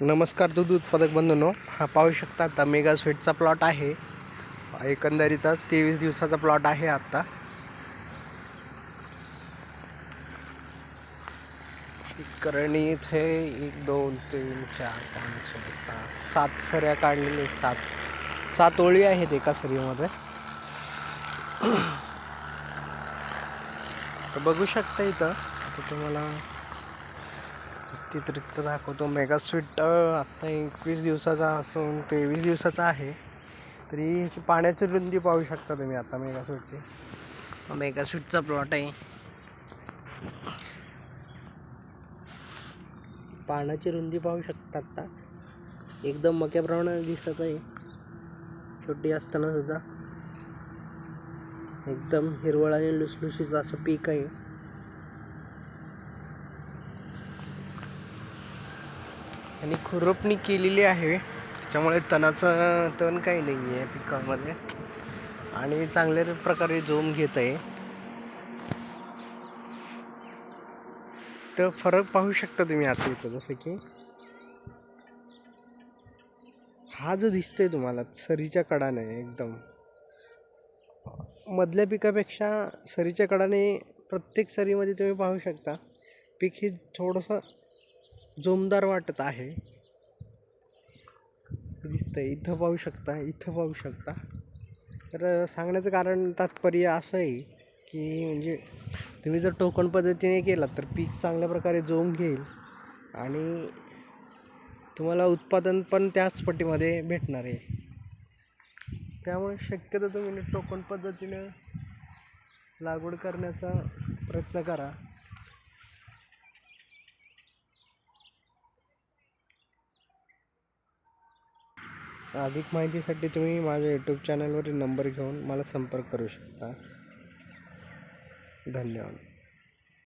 नमस्कार दूध उत्पादक बंधूंनो. हा पाहू शकता आता मेगा स्वीटचा प्लॉट आहे. एकंदरीतच तेवीस दिवसाचा प्लॉट आहे आत्ता करणी इथे एक दोन तीन चार पाच छे सहा सात सऱ्या काढलेल्या सात सात ओळी आहेत एका सरीमध्ये. तर बघू शकता इथं. आता तुम्हाला व्यवस्थितरित्या दाखवतो. मेगा स्वीट आत्ता एकवीस दिवसाचा असून तेवीस दिवसाचा आहे. तरी ह्याची पाण्याची रुंदी पाहू शकता तुम्ही आता मेगा स्वीटची मेगा स्वीटचा प्लॉट आहे. पाण्याची रुंदी पाहू शकता आत्ता एकदम मक्याप्रमाणे दिसत आहे. छोटी असताना सुद्धा. एकदम हिरवळ आणि लुसलुशीचं असं पीक आहे. आणि खुरपणी केलेली आहे. त्याच्यामुळे तणाचं तण काही नाही आहे पिकामध्ये. आणि चांगल्या प्रकारे जोम घेत आहे तर फरक पाहू शकता तुम्ही आता इथं जसं की हा जो दिसतोय तुम्हाला सरीच्या कडाने एकदम. मधल्या पिकापेक्षा सरीच्या कडाने प्रत्येक सरीमध्ये तुम्ही पाहू शकता. पीक हे थोडंसं जोमदार वाटत आहे. दिसतंय. इथं पाहू शकता इथं पाहू शकता. तर सांगण्याचं कारण तात्पर्य असं आहे की म्हणजे तुम्ही जर टोकन पद्धतीने केलात तर पीक चांगल्या प्रकारे जोम घेईल आणि तुम्हाला उत्पादन पण त्याच पट्टीमध्ये भेटणार आहे. त्यामुळे शक्यतो तुम्ही टोकन पद्धतीनं लागवड करण्याचा प्रयत्न करा. अधिक माहितीसाठी तुम्ही माझ्या यूट्यूब चॅनलवरील नंबर घेऊन मला संपर्क करू शकता. धन्यवाद.